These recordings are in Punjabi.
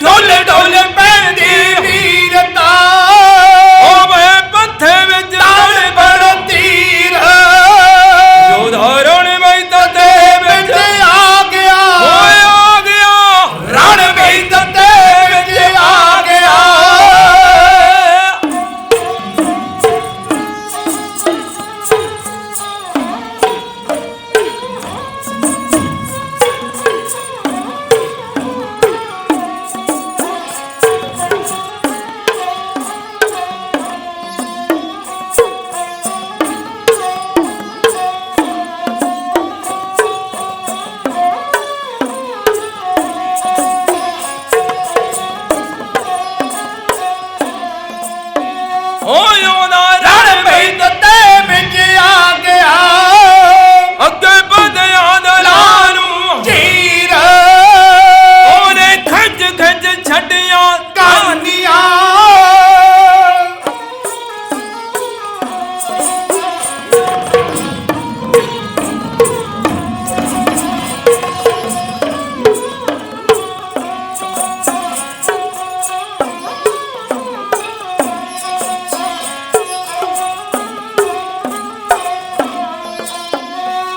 ਢੁੱਲ ਢੋਲੇ ਪੈਂਦੀ ਵੀਰਤਾ। ਓਏ ਉਹਦਾ ਰਣ ਰਣ ਵਿੱਚ ਤੇ ਵਿੱਚ ਆ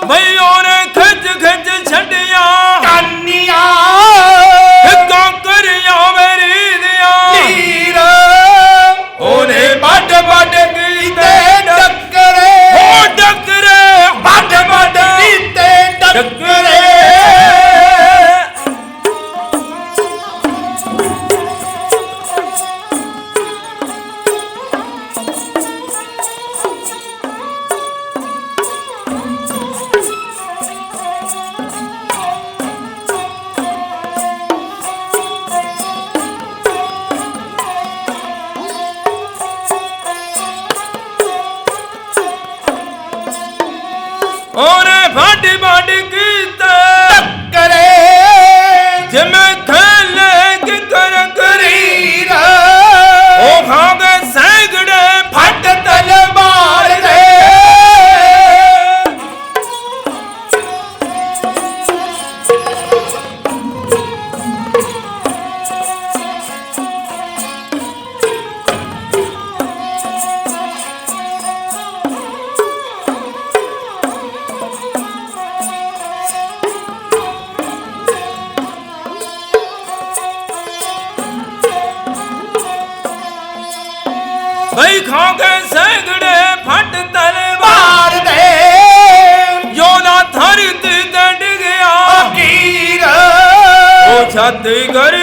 ਬਈ ਉਹਨੇ ਖਿੱਚ ਖਿੱਚ ਛੱਡਿਆ। ਕਾਨੀਆਂ ਉਹਨੇ ਵੱਡ ਵੱਡ ਕੀਤੇ। ਟੱਕਰੇ। ਜਿਵੇਂ ਖੇਲੇ ਕਿ ਕਰੀ ਬਈ ਖਾਗੇ ਸੈਂਗੜੇ ਫੱਟ ਤਲਵਾਰ ਦੇ ਯੋਨਾ ਧਰਤੀ ਤੇ ਡਿਗਿਆ। ਫਕੀਰ। ਉਹ ਛੱਤ ਕਰ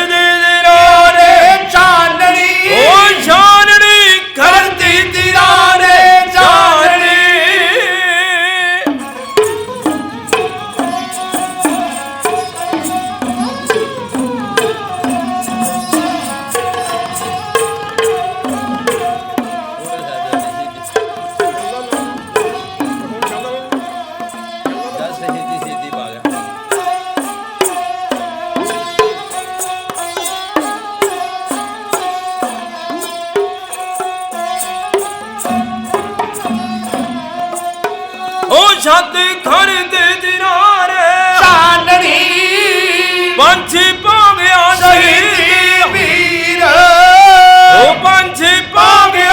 ਛੱਤ ਘਰ ਦੇ ਦਿਨਾਰੇ ਚਾਨਣੀ। ਪੰਛੀ ਭਾਵੇਂ ਆ ਵੀਰ। ਉਹ ਪੰਛੀ ਭਾਵੇਂ